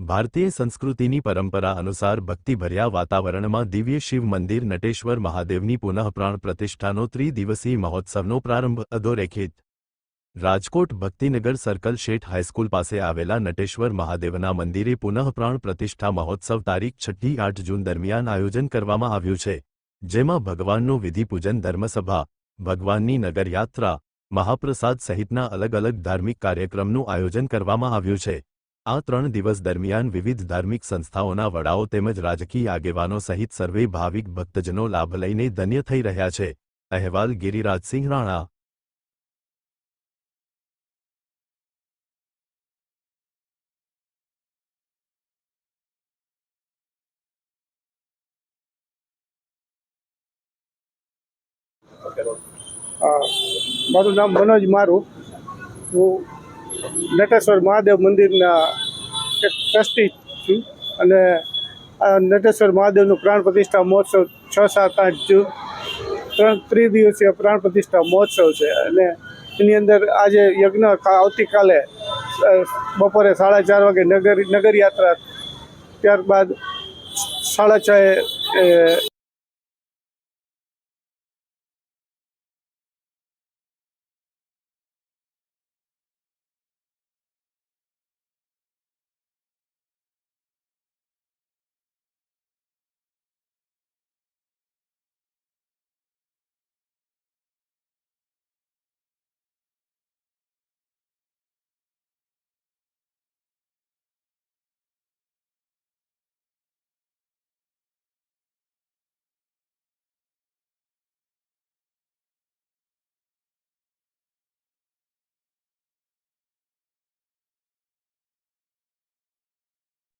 ભારતીય સંસ્કૃતિની પરંપરા અનુસાર ભક્તિભર્યા વાતાવરણમાં દિવ્ય શિવ મંદિર, નટેશ્વર મહાદેવની પુનઃપ્રાણ પ્રતિષ્ઠાનો ત્રિદિવસીય મહોત્સવનો પ્રારંભ અધોરેખિત. Rajkot Bhaktinagar circle Sheth high school પાસે આવેલા નટેશ્વર મહાદેવના મંદિરે પુનઃપ્રાણ પ્રતિષ્ઠા મહોત્સવ તારીખ છઠ્ઠી આઠ જૂન દરમિયાન આયોજન કરવામાં આવ્યું છે, જેમાં ભગવાનનું વિધિપૂજન, ધર્મસભા, ભગવાનની નગરયાત્રા, મહાપ્રસાદ સહિતના અલગ અલગ ધાર્મિક કાર્યક્રમનું આયોજન કરવામાં આવ્યું છે. આ ત્રણ દિવસ દરમિયાન વિવિધ ધાર્મિક સંસ્થાઓના વડાઓ તેમજ રાજકીય આગેવાનો સહિત સર્વે ભાવિક ભક્તજનો લાભ લઈને ધન્ય થઈ રહ્યા છે. અહેવાલ ગિરિરાજસિંહ રાણા. મારું નામ મનોજ મારું. હું નટેશ્વર મહાદેવ મંદિરના એક ટ્રસ્ટી છું. અને આ નટેશ્વર મહાદેવનું પ્રાણ પ્રતિષ્ઠા મહોત્સવ છ, સાત, આઠ જૂન, ત્રણ ત્રિદિવસીય પ્રાણ પ્રતિષ્ઠા મહોત્સવ છે. અને એની અંદર આજે યજ્ઞ આવતીકાલે બપોરે સાડા ચાર વાગે નગર નગર યાત્રા ત્યારબાદ સાડા છ